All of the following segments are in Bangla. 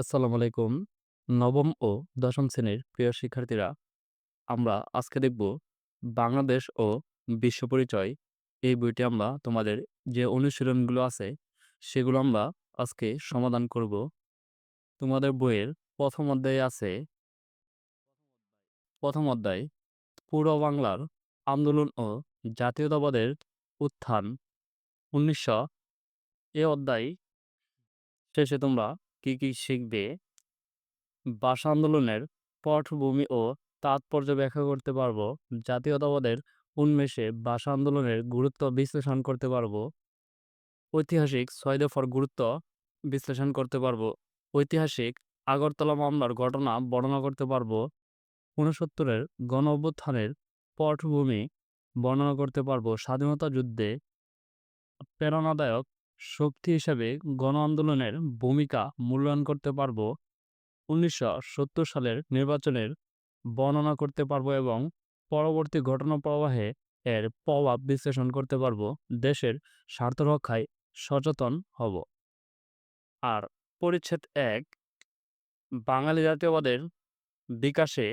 আসসালামু আলাইকুম। নবম ও দশম শ্রেণির প্রিয় শিক্ষার্থীরা, আমরা আজকে দেখব বাংলাদেশ ও বিশ্ব পরিচয়। এই বইটি আমরা তোমাদের যে অনুশীলনগুলো আছে, সেগুলো আমরা আজকে সমাধান করব। তোমাদের বইয়ের প্রথম অধ্যায়ে আছে প্রথম অধ্যায় পূর্ব বাংলার আন্দোলন ও জাতীয়তাবাদের উত্থান উনিশশো এ অধ্যায় শেষে তোমরা কি কি শিখবে? ভাষা আন্দোলনের পটভূমি ও তাৎপর্য ব্যাখ্যা করতে পারব। জাতীয়তাবাদের উন্মেষে ভাষা আন্দোলনের গুরুত্ব বিশ্লেষণ করতে পারব। ঐতিহাসিক ছয় দফার গুরুত্ব বিশ্লেষণ করতে পারব। ঐতিহাসিক আগরতলা মামলার ঘটনা বর্ণনা করতে পারব। ঊনসত্তরের গণ অভ্যুত্থানের পটভূমি বর্ণনা করতে পারব। স্বাধীনতা যুদ্ধে প্রেরণাদায়ক শক্তি হিসাবে গণ আন্দোলনের ভূমিকা মূল্যায়ন করতে পারব। উনিশশো সালের নির্বাচনের বর্ণনা করতে পারব এবং পরবর্তী ঘটনা প্রবাহে এর প্রভাব বিশ্লেষণ করতে পারব। দেশের স্বার্থ রক্ষায় সচেতন হব। আর পরিচ্ছেদ এক, বাঙালি জাতীয়বাদের বিকাশে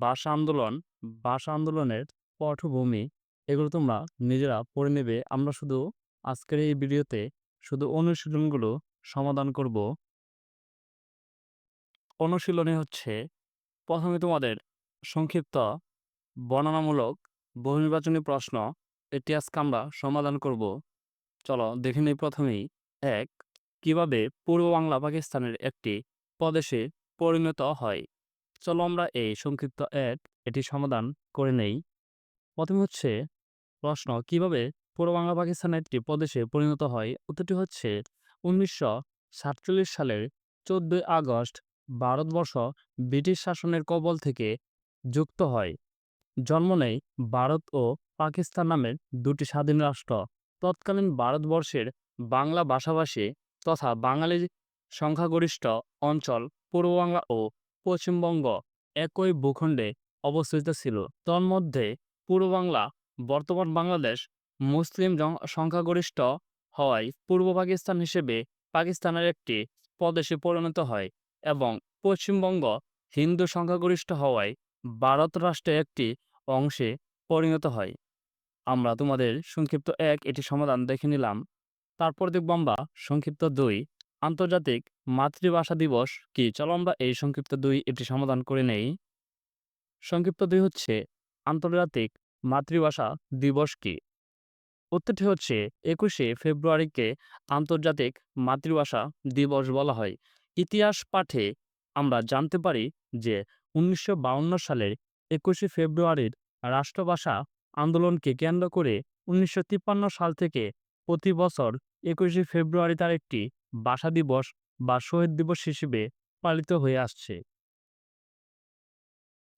ভাষা আন্দোলন, ভাষা আন্দোলনের পটভূমি, এগুলো তোমরা নিজেরা পড়ে নেবে। আমরা শুধু আজকের এই ভিডিওতে শুধু অনুশীলনগুলো সমাধান করব। অনুশীলনে হচ্ছে, প্রথমে তোমাদের সংক্ষিপ্ত বর্ণনামূলক বহুনির্বাচনী প্রশ্ন, এটি আজকে আমরা সমাধান করব। চলো দেখে নিই প্রথমেই, এক, কীভাবে পূর্ব বাংলা পাকিস্তানের একটি প্রদেশে পরিণত হয়? চলো আমরা এই সংক্ষিপ্ত এক এটি সমাধান করে নেই। প্রথমে হচ্ছে প্রশ্ন, কীভাবে পূর্ব বাংলা পাকিস্তানের একটি প্রদেশে পরিণত হয়। উত্তরটি হচ্ছে উনিশশো সালের চোদ্দই আগস্ট ভারতবর্ষ ব্রিটিশ শাসনের কবল থেকে যুক্ত হয়। জন্ম নেয় ভারত ও পাকিস্তান নামের দুটি স্বাধীন রাষ্ট্র। তৎকালীন ভারতবর্ষের বাংলা ভাষাভাষী তথা বাঙালি সংখ্যাগরিষ্ঠ অঞ্চল পূর্ব বাংলা ও পশ্চিমবঙ্গ একই ভূখণ্ডে অবস্থিত ছিল। তন্মধ্যে পূর্ব বাংলা, বর্তমান বাংলাদেশ মুসলিম সংখ্যাগরিষ্ঠ হওয়ায় পূর্ব পাকিস্তান হিসেবে পাকিস্তানের একটি প্রদেশে পরিণত হয় এবং পশ্চিমবঙ্গ হিন্দু সংখ্যাগরিষ্ঠ হওয়ায় ভারত রাষ্ট্রের একটি অংশে পরিণত হয়। আমরা তোমাদের সংক্ষিপ্ত এক এটি সমাধান দেখে নিলাম। তারপর দেখব আমরা সংক্ষিপ্ত দুই আন্তর্জাতিক মাতৃভাষা দিবস কি? চলো আমরা এই সংক্ষিপ্ত দুই এটি সমাধান করে নেই। সংক্ষিপ্ত দুই হচ্ছে আন্তর্জাতিক মাতৃভাষা দিবস কি? উত্তরটি হচ্ছে একুশে ফেব্রুয়ারিকে আন্তর্জাতিক মাতৃভাষা দিবস বলা হয়। ইতিহাস পাঠে আমরা জানতে পারি যে উনিশশো সালের একুশে ফেব্রুয়ারির রাষ্ট্রভাষা আন্দোলনকে কেন্দ্র করে উনিশশো তিপ্পান্ন সাল থেকে প্রতি বছর একুশে ফেব্রুয়ারি তার একটি ভাষা দিবস বা শহীদ দিবস হিসেবে পালিত হয়ে আসছে।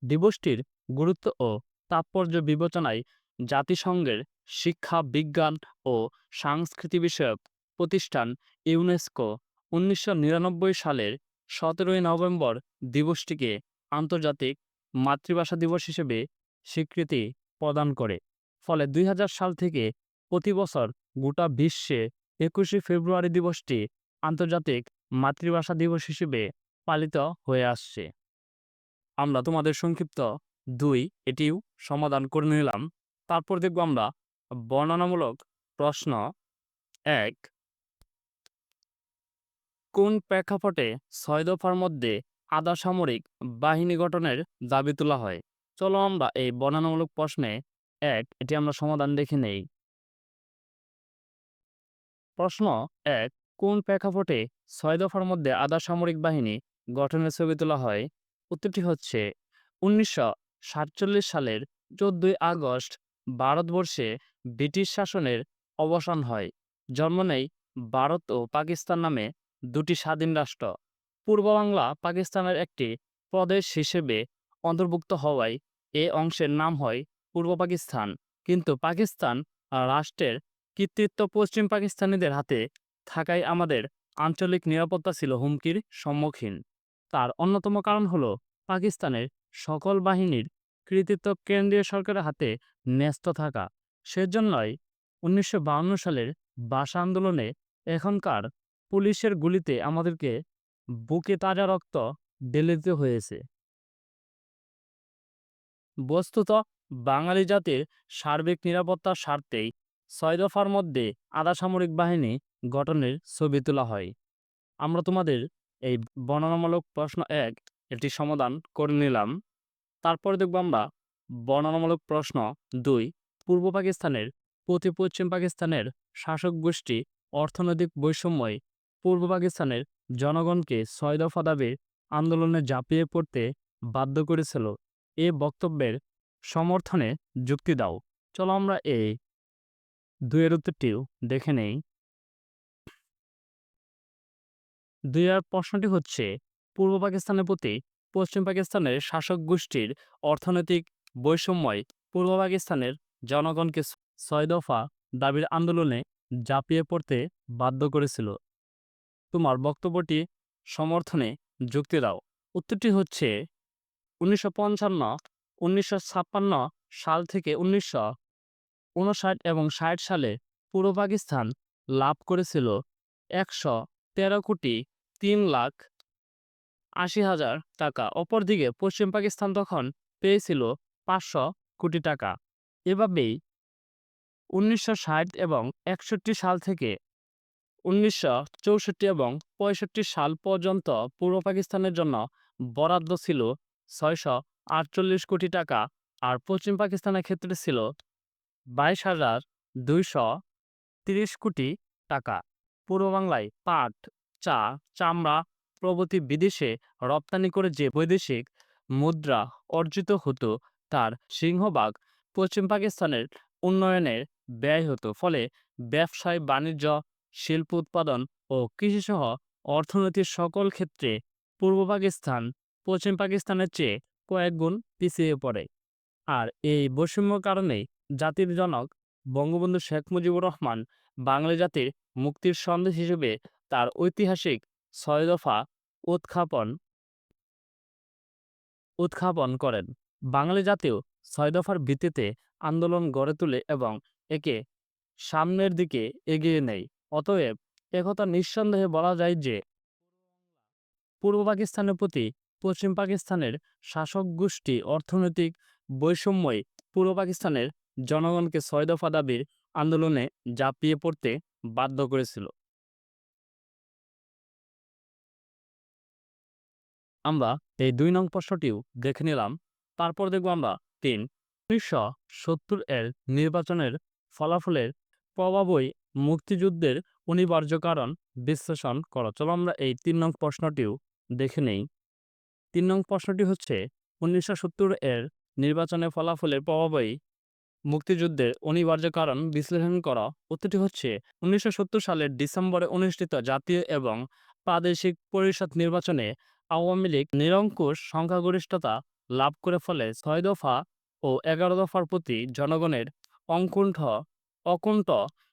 দিবসটির গুরুত্ব ও তাৎপর্য বিবেচনায় জাতিসংঘের শিক্ষা, বিজ্ঞান ও সংস্কৃতি বিষয়ক প্রতিষ্ঠান ইউনেস্কো উনিশশো নিরানব্বই সালের সতেরোই নভেম্বর দিবসটিকে আন্তর্জাতিক মাতৃভাষা দিবস হিসেবে স্বীকৃতি প্রদান করে। ফলে দুই হাজার সাল থেকে প্রতি বছর গোটা বিশ্বে একুশে ফেব্রুয়ারি দিবসটি আন্তর্জাতিক মাতৃভাষা দিবস হিসেবে পালিত হয়ে আসছে। আমরা তোমাদের সংক্ষিপ্ত দুই এটিও সমাধান করে নিলাম। তারপর দেখব আমরা বর্ণনামূলক প্রশ্ন এক, কোন প্রেক্ষাপটে ছয় দফার মধ্যে আধা সামরিক বাহিনী গঠনের দাবি তোলা হয়? চলো আমরা এই বর্ণনামূলক প্রশ্নে এক, এটি আমরা সমাধান দেখে নেই। প্রশ্ন এক, কোন প্রেক্ষাপটে ছয় দফার মধ্যে আধা সামরিক বাহিনী গঠনের ছবি তোলা হয়? উত্তরটি হচ্ছে, উনিশশো সাতচল্লিশ সালের চোদ্দই আগস্ট, ভারতবর্ষে ব্রিটিশ শাসনের অবসান হয়। জন্ম নেয় ভারত ও পাকিস্তান নামে দুটি স্বাধীন রাষ্ট্র। পূর্ব বাংলা পাকিস্তানের একটি প্রদেশ হিসেবে অন্তর্ভুক্ত হওয়ায় এ অংশের নাম হয় পূর্ব পাকিস্তান। কিন্তু পাকিস্তান রাষ্ট্রের কৃতিত্ব পশ্চিম পাকিস্তানিদের হাতে থাকায় আমাদের আঞ্চলিক নিরাপত্তা ছিল হুমকির সম্মুখীন। তার অন্যতম কারণ হল পাকিস্তানের সকল বাহিনীর কৃতিত্ব কেন্দ্রীয় সরকারের হাতে ন্যস্ত থাকা। সেজন্যই উনিশশো সালের ভাষা আন্দোলনে এখনকার পুলিশের গুলিতে আমাদেরকে বুকে তাজা রক্ত ঢেলে হয়েছে। বস্তুত বাঙালি জাতির সার্বিক নিরাপত্তার স্বার্থেই ছয় দফার মধ্যে আধা সামরিক বাহিনী গঠনের ছবি তোলা হয়। আমরা তোমাদের এই বর্ণনামূলক প্রশ্ন এক এটি সমাধান করে নিলাম। তারপরে দেখব আমরা বর্ণনামূলক প্রশ্ন দুই পূর্ব পাকিস্তানের প্রতি পশ্চিম পাকিস্তানের শাসক গোষ্ঠী অর্থনৈতিক বৈষম্যই পূর্ব পাকিস্তানের জনগণকে ছয় দফা দাবির আন্দোলনে ঝাঁপিয়ে পড়তে বাধ্য করেছিল। এ বক্তব্যের সমর্থনে যুক্তি দাও। চলো আমরা এই দুইয়ের উত্তরটিও দেখে নেই। দুইয়ের প্রশ্নটি হচ্ছে, পূর্ব পাকিস্তানের প্রতি পশ্চিম পাকিস্তানের শাসক গোষ্ঠীর অর্থনৈতিক বৈষম্যই পূর্ব পাকিস্তানের জনগণকে ছয় দফা দাবির আন্দোলনে ঝাঁপিয়ে পড়তে বাধ্য করেছিল। তোমার বক্তব্যটি সমর্থনে যুক্তি দাও। উত্তরটি হচ্ছে, উনিশশো পঞ্চান্ন, উনিশশো ছাপ্পান্ন সাল থেকে উনিশশো উনষাট এবং ষাট সালে পূর্ব পাকিস্তান লাভ করেছিল একশো তেরো কোটি তিন লাখ আশি হাজার টাকা। অপরদিকে পশ্চিম পাকিস্তান তখন পেয়েছিল পাঁচশো কোটি টাকা। এভাবেই উনিশশো ষাট এবং একষট্টি সাল থেকে উনিশশো চৌষট্টি এবং পঁয়ষট্টি সাল পর্যন্ত পূর্ব পাকিস্তানের জন্য বরাদ্দ ছিল ছয়শো আটচল্লিশ কোটি টাকা আর পশ্চিম পাকিস্তানের ক্ষেত্রে ছিল বাইশ হাজার দুইশো তিরিশ কোটি টাকা। পূর্ব বাংলায় পাট, চা, চামড়া প্রভৃতি বিদেশে রপ্তানি করে যে বৈদেশিক মুদ্রা অর্জিত হতো তার সিংহভাগ পশ্চিম পাকিস্তানের উন্নয়নের ব্যয় হতো। ফলে ব্যবসায়, বাণিজ্য, শিল্প উৎপাদন ও কৃষিসহ অর্থনীতির সকল ক্ষেত্রে পূর্ব পাকিস্তান পশ্চিম পাকিস্তানের চেয়ে কয়েক গুণ পিছিয়ে পড়ে। আর এই বৈষম্য কারণেই জাতির জনক বঙ্গবন্ধু শেখ মুজিবুর রহমান বাঙালি জাতির মুক্তির সন্দেশ হিসেবে তার ঐতিহাসিক ছয় দফা উৎখাপন উৎখাপন করেন। বাঙালি জাতীয় ছয় দফার ভিত্তিতে আন্দোলন গড়ে তোলে এবং একে সামনের দিকে এগিয়ে নেয়। অতএব একথা নিঃসন্দেহে বলা যায় যে, পূর্ব পাকিস্তানের প্রতি পশ্চিম পাকিস্তানের শাসক গোষ্ঠী অর্থনৈতিক বৈষম্যই পূর্ব পাকিস্তানের জনগণকে ছয় দফা দাবির আন্দোলনে ঝাঁপিয়ে পড়তে বাধ্য করেছিল। আমরা এই দুই নং প্রশ্নটিও দেখে নিলাম। তারপর দেখব আমরা তিন, উনিশশো সত্তর এর নির্বাচনের ফলাফলের প্রভাবই মুক্তিযুদ্ধের অনিবার্য কারণ বিশ্লেষণ করো। চলো আমরা এই তিন নং প্রশ্নটিও দেখে নেই। তিন নং প্রশ্নটি হচ্ছে, উনিশশো সত্তর এর নির্বাচনের ফলাফলের প্রভাবই মুক্তিযুদ্ধের অনিবার্য কারণ বিশ্লেষণ করা। উত্তরটি হচ্ছে, উনিশশো সত্তর সালের ডিসেম্বরে অনুষ্ঠিত জাতীয় এবং প্রাদেশিক পরিষদ নির্বাচনে আওয়ামী লীগ নিরঙ্কুশ সংখ্যাগরিষ্ঠতা লাভ করে ফলে ছয় দফা ও এগারো দফার প্রতি জনগণের অঙ্কুণ্ঠ অকুণ্ঠ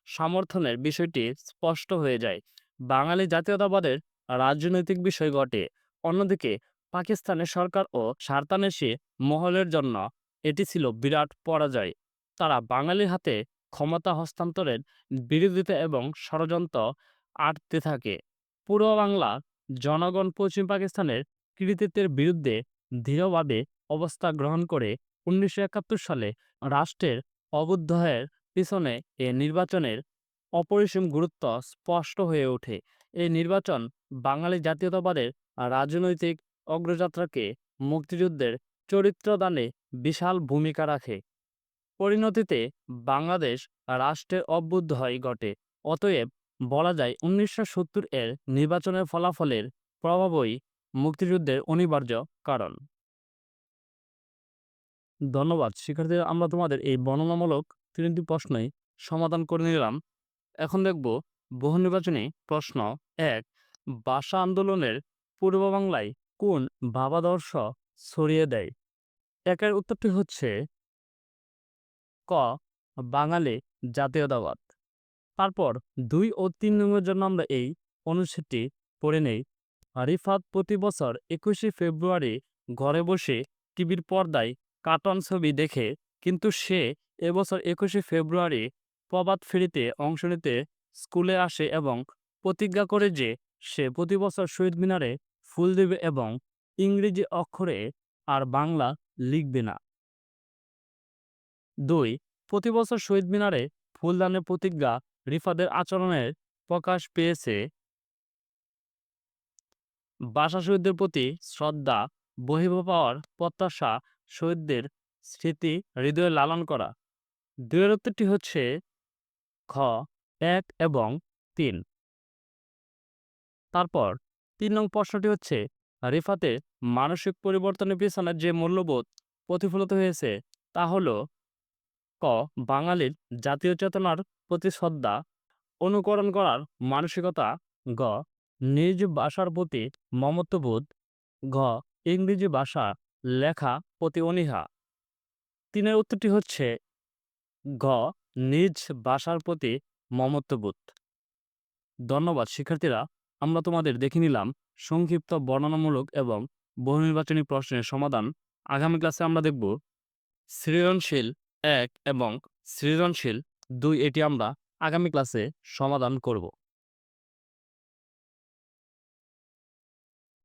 সমর্থনের বিষয়টি স্পষ্ট হয়ে যায়। বাঙালি জাতীয়তাবাদের রাজনৈতিক বিষয় ঘটে। অন্যদিকে, পাকিস্তানের সরকার ও সারতানেশি মহলের জন্য এটি ছিল বিরাট পরাজয়। তারা বাঙালির হাতে ক্ষমতা হস্তান্তরের বিরোধিতা এবং ষড়যন্ত্র আটতে থাকে। পূর্ব বাংলা জনগণ পশ্চিম পাকিস্তানের কৃতিত্বের বিরুদ্ধে দৃঢ়ভাবে অবস্থা গ্রহণ করে উনিশশো একাত্তর সালে রাষ্ট্রের অবুদ্ধয়ের পিছনে এ নির্বাচনের অপরিসীম গুরুত্ব স্পষ্ট হয়ে ওঠে। এই নির্বাচন বাঙালি জাতীয়তাবাদের রাজনৈতিক অগ্রযাত্রাকে মুক্তিযুদ্ধের চরিত্রদানে বিশাল ভূমিকা রাখে। পরিণতিতে বাংলাদেশ রাষ্ট্রের অভ্যুদয় ঘটে। অতএব বলা যায় উনিশশো সত্তর এর নির্বাচনের ফলাফলের প্রভাবই মুক্তিযুদ্ধের অনিবার্য কারণ। ধন্যবাদ। শিক্ষার্থীরা আমরা তোমাদের এই বর্ণনামূলক তিনটি প্রশ্নই সমাধান করে নিলাম। এখন দেখব, বহু নির্বাচনী প্রশ্ন এক, ভাষা আন্দোলনের পূর্ব বাংলায় কোন ভাবাদর্শ ছড়িয়ে দেয়? একের উত্তরটি হচ্ছে ক, বাঙালি জাতীয়তাবাদ। তারপর দুই ও তিন নম্বরের জন্য আমরা এই অনুচ্ছেদটি পড়ে নেই। রিফাত প্রতি বছর একুশে ফেব্রুয়ারি ঘরে বসে টিভির পর্দায় কার্টন ছবি দেখে কিন্তু সে এবছর একুশে ফেব্রুয়ারি প্রবাদ ফেরিতে অংশ নিতে স্কুলে আসে এবং প্রতিজ্ঞা করে যে সে প্রতি বছর শহীদ মিনারে ফুল দেবে এবং ইংরেজি অক্ষরে আর বাংলা লিখবে না। দুই, প্রতি বছর শহীদ মিনারে ফুলদানের প্রতিজ্ঞা রিফাদের আচরণের প্রকাশ পেয়েছে। ভাষা শহীদদের প্রতি শ্রদ্ধা বহিব পাওয়ার প্রত্যাশা শহীদদের স্মৃতি হৃদয়ে লালন করা। উত্তরটি হচ্ছে খ, এক এবং তিন। তারপর তিন নং প্রশ্নটি হচ্ছে রিফাতের মানসিক পরিবর্তনের পিছনে যে মূল্যবোধ প্রতিফলিত হয়েছে, তা হল ক, বাঙালির জাতীয় চেতনার প্রতি শ্রদ্ধা অনুকরণ করার মানসিকতা। গ, নিজ ভাষার প্রতি মমত্ববোধ। ঘ ইংরেজি ভাষা লেখা প্রতি অনীহা। তিনের উত্তরটি হচ্ছে, ঘ, নিজ ভাষার প্রতি মমত্ববোধ। ধন্যবাদ, শিক্ষার্থীরা, আমরা তোমাদের দেখে নিলাম সংক্ষিপ্ত বর্ণনামূলক এবং বহুনির্বাচনী প্রশ্নের সমাধান। আগামী ক্লাসে আমরা দেখব, সৃজনশীল এক এবং সৃজনশীল দুই, এটি আমরা আগামী ক্লাসে সমাধান করব।